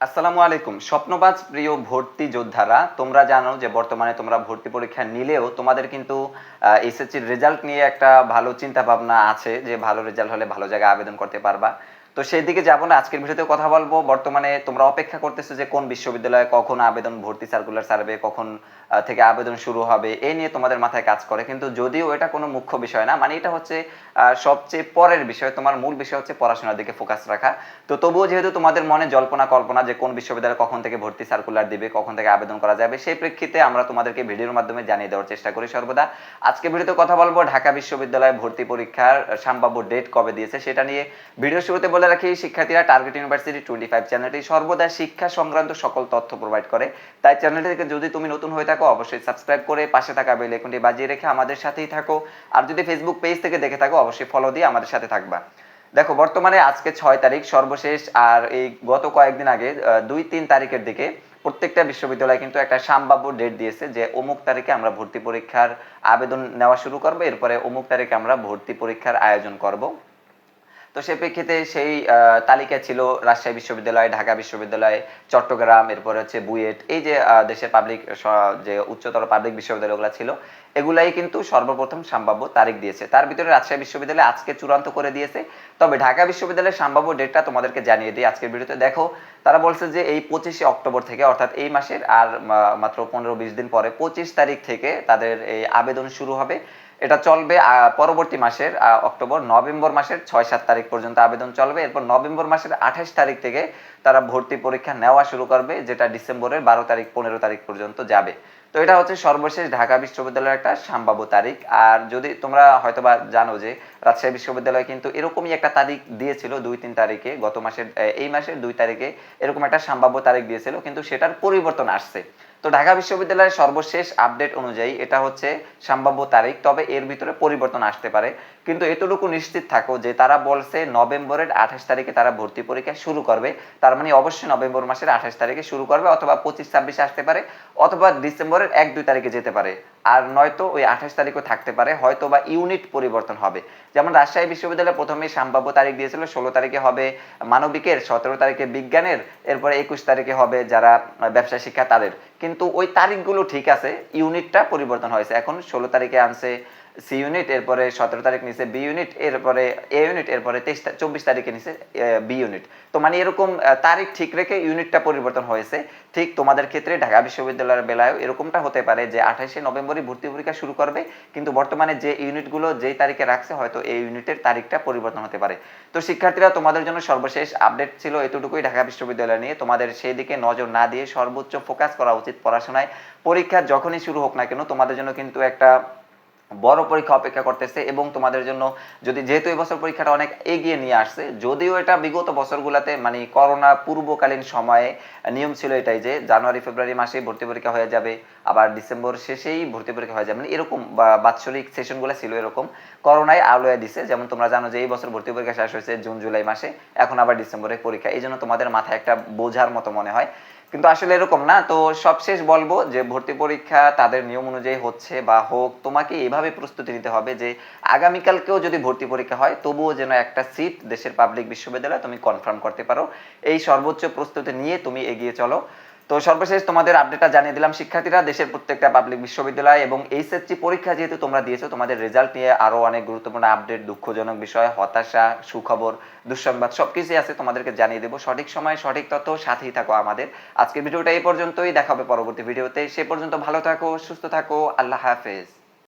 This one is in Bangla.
আসসালামু আলাইকুম। স্বপ্নবাজ প্রিয় ভর্তি যোদ্ধারা, তোমরা জানো যে বর্তমানে তোমরা ভর্তি পরীক্ষা নিলেও তোমাদের কিন্তু এসএসসির রেজাল্ট নিয়ে একটা ভালো চিন্তা ভাবনা আছে যে ভালো রেজাল্ট হলে ভালো জায়গায় আবেদন করতে পারবা। তো সেই দিকে যাব না, আজকের ভিডিওতে কথা বলব। বর্তমানে তোমরা অপেক্ষা করতেছো যে কোন বিশ্ববিদ্যালয়ে কখন আবেদন, ভর্তি সার্কুলার সার্ভে কখন থেকে আবেদন শুরু হবে, এই নিয়ে তোমাদের মাথায় কাজ করে। কিন্তু যদিও এটা কোনো মুখ্য বিষয় না মানে এটা হচ্ছে সবচেয়ে পরের বিষয়, তোমার মূল বিষয় হচ্ছে পড়াশোনার দিকে ফোকাস রাখা। তো তবুও যেহেতু তোমাদের মনে জল্পনা, কল্পনা যে কোন বিশ্ববিদ্যালয়ে কখন থেকে ভর্তি সার্কুলার দিবে, কখন থেকে আবেদন করা যাবে, সেই প্রেক্ষিতে আমরা তোমাদেরকে ভিডিওর মাধ্যমে জানিয়ে দেওয়ার চেষ্টা করি সর্বদা। আজকে ভিডিওতে কথা বলব ঢাকা বিশ্ববিদ্যালয়ে ভর্তি পরীক্ষার সম্ভাব্য ডেট কবে দিয়েছে, সেটা নিয়ে। ভিডিও শুরুতে বলে রাখি, শিক্ষার্থীরা টার্গেট ইউনিভার্সিটি টোয়েন্টি ফাইভ চ্যানেলটি সর্বদা শিক্ষা সংক্রান্ত সকল তথ্য প্রোভাইড করে। তাই চ্যানেলটি থেকে যদি তুমি নতুন হয়ে থাকো, অবশ্যই সাবস্ক্রাইব করে পাশে থাকা বেল আইকনটি বাজিয়ে রেখে আমাদের সাথেই থাকো। আর যদি ফেসবুক পেজ থেকে দেখে থাকো, অবশ্যই ফলো দিয়ে আমাদের সাথে থাকবা। দেখো, বর্তমানে আজকে ছয় তারিখ, সর্বশেষ আর এই গত কয়েকদিন আগে দুই তিন তারিখের দিকে প্রত্যেকটা বিশ্ববিদ্যালয় কিন্তু একটা সম্ভাব্য ডেট দিয়েছে যে অমুক তারিখে আমরা ভর্তি পরীক্ষার আবেদন নেওয়া শুরু করব, এরপরে অমুক তারিখে আমরা ভর্তি পরীক্ষার আয়োজন করব। তো সে প্রেক্ষিতে সেই তালিকা ছিল রাজশাহী বিশ্ববিদ্যালয়, ঢাকা বিশ্ববিদ্যালয়, চট্টগ্রাম, এরপরে হচ্ছে বুয়েট। এই যে দেশের পাবলিক যে উচ্চতর পাবলিক বিশ্ববিদ্যালয়গুলো ছিল, এগুলাই কিন্তু সর্বপ্রথম সম্ভাব্য তারিখ দিয়েছে। তার ভিতরে রাজশাহী বিশ্ববিদ্যালয় আজকে চূড়ান্ত করে দিয়েছে। তবে ঢাকা বিশ্ববিদ্যালয়ের সম্ভাব্য ডেটটা তোমাদেরকে জানিয়ে দিই আজকের ভিডিওতে। দেখো, তারা বলছে যে এই পঁচিশে অক্টোবর থেকে, অর্থাৎ এই মাসের, আর মাত্র পনেরো বিশ দিন পরে, পঁচিশ তারিখ থেকে তাদের এই আবেদন শুরু হবে। এটা চলবে পরবর্তী মাসের অক্টোবর, নভেম্বর মাসের ছয় সাত তারিখ পর্যন্ত আবেদন চলবে। এরপর নভেম্বর মাসের আঠাশ তারিখ থেকে তারা ভর্তি পরীক্ষা নেওয়া শুরু করবে, যেটা ডিসেম্বরের বারো তারিখ, পনেরো তারিখ পর্যন্ত যাবে। তো এটা হচ্ছে সর্বশেষ ঢাকা বিশ্ববিদ্যালয়ের একটা সম্ভাব্য তারিখ। আর যদি তোমরা হয়তোবা জানো যে রাজশাহী বিশ্ববিদ্যালয় কিন্তু এরকমই একটা তারিখ দিয়েছিল দুই তিন তারিখে, গত মাসের এই মাসের দুই তারিখে এরকম একটা সম্ভাব্য তারিখ দিয়েছিল, কিন্তু সেটার পরিবর্তন আসছে। তো ঢাকা বিশ্ববিদ্যালয়ের সর্বশেষ আপডেট অনুযায়ী এটা হচ্ছে সম্ভাব্য তারিখ, তবে এর ভিতরে পরিবর্তন আসতে পারে। কিন্তু এতটুকু নিশ্চিত থাকো যে তারা বলছে নভেম্বরের আঠাশ তারিখে তারা ভর্তি পরীক্ষা শুরু করবে। তার মানে অবশ্যই নভেম্বর মাসের আঠাশ তারিখে শুরু করবে অথবা পঁচিশ ছাব্বিশে আসতে পারে, অথবা ডিসেম্বরের এক দুই তারিখে যেতে পারে। আর নয়তো ওই আঠাশ তারিখও থাকতে পারে হয়তো বা ইউনিট পরিবর্তন হবে। যেমন রাজশাহী বিশ্ববিদ্যালয় প্রথমে সম্ভাব্য তারিখ দিয়েছিল, ষোলো তারিখে হবে মানবিকের, সতেরো তারিখে বিজ্ঞানের, এরপরে একুশ তারিখে হবে যারা ব্যবসা শিক্ষা তাদের। কিন্তু ওই তারিখগুলো ঠিক আছে, ইউনিটটা পরিবর্তন হয়েছে। এখন ষোলো তারিখে আনছে সি ইউনিট এরপরে সতেরো তারিখ নিচে বি ইউনিট এরপরে এ ইউনিট এরপরে তেইশ চব্বিশ তারিখে নিচে বি ইউনিট তো মানে এরকম তারিখ ঠিক রেখে ইউনিটটা পরিবর্তন হয়েছে। ঠিক তোমাদের ক্ষেত্রে ঢাকা বিশ্ববিদ্যালয়ের বেলায়ও এরকমটা হতে পারে যে আঠাশে নভেম্বরই ভর্তি পরীক্ষা শুরু করবে, কিন্তু বর্তমানে যে ইউনিটগুলো যেই তারিখে রাখছে, হয়তো এই ইউনিটের তারিখটা পরিবর্তন হতে পারে। তো শিক্ষার্থীরা, তোমাদের জন্য সর্বশেষ আপডেট ছিল এতটুকুই ঢাকা বিশ্ববিদ্যালয় নিয়ে। তোমাদের সেই দিকে নজর না দিয়ে সর্বোচ্চ ফোকাস করা উচিত পড়াশোনায়। পরীক্ষা যখনই শুরু হোক না কেন, তোমাদের জন্য কিন্তু একটা বড় পরীক্ষা অপেক্ষা করতেছে এবং তোমাদের জন্য যদি যেহেতু এই বছর পরীক্ষাটা অনেক এগিয়ে নিয়ে আসছে, যদিও এটা বিগত বছরগুলোতে মানে করোনা পূর্বকালীন সময়ে নিয়ম ছিল এটাই যে জানুয়ারি, ফেব্রুয়ারি মাসে ভর্তি পরীক্ষা হয়ে যাবে, আবার ডিসেম্বর শেষেই ভর্তি পরীক্ষা হয়ে যাবে। মানে এরকম বাৎসরিক সেশনগুলো ছিল এরকম। করোনায় আলোয় দিছে, যেমন তোমরা জানো যে এই বছর ভর্তি পরীক্ষা শেষ হয়েছে জুন, জুলাই মাসে, এখন আবার ডিসেম্বরে পরীক্ষা। এই জন্য তোমাদের মাথায় একটা বোঝার মতো মনে হয়। কিন্তু আসলে এরকম না। তো সবশেষ বলব যে ভর্তি পরীক্ষা তাদের নিয়ম অনুযায়ী হচ্ছে বা হোক, তোমাকে এভাবে প্রস্তুতি নিতে হবে যে আগামীকালকেও যদি ভর্তি পরীক্ষা হয়, তবুও যেন একটা সিট দেশের পাবলিক বিশ্ববিদ্যালয়ে তুমি কনফার্ম করতে পারো। এই সর্বোচ্চ প্রস্তুতি নিয়ে তুমি এগিয়ে চলো। তো সর্বশেষ তোমাদের আপডেটটা জানিয়ে দিলাম। শিক্ষার্থীরা, দেশের প্রত্যেকটা পাবলিক বিশ্ববিদ্যালয় এবং এইচএসসি পরীক্ষা যেহেতু তোমরা দিয়েছ, তোমাদের রেজাল্ট নিয়ে আরও অনেক গুরুত্বপূর্ণ আপডেট দুঃখজনক বিষয়, হতাশা, সুখবর, দুঃসংবাদ সবকিছুই আছে তোমাদেরকে জানিয়ে দেবো। সঠিক সময়, সঠিক তথ্য সাথেই থাকো আমাদের। আজকের ভিডিওটা এই পর্যন্তই, দেখা হবে পরবর্তী ভিডিওতে। সে পর্যন্ত ভালো থাকো, সুস্থ থাকো, আল্লাহ হাফেজ।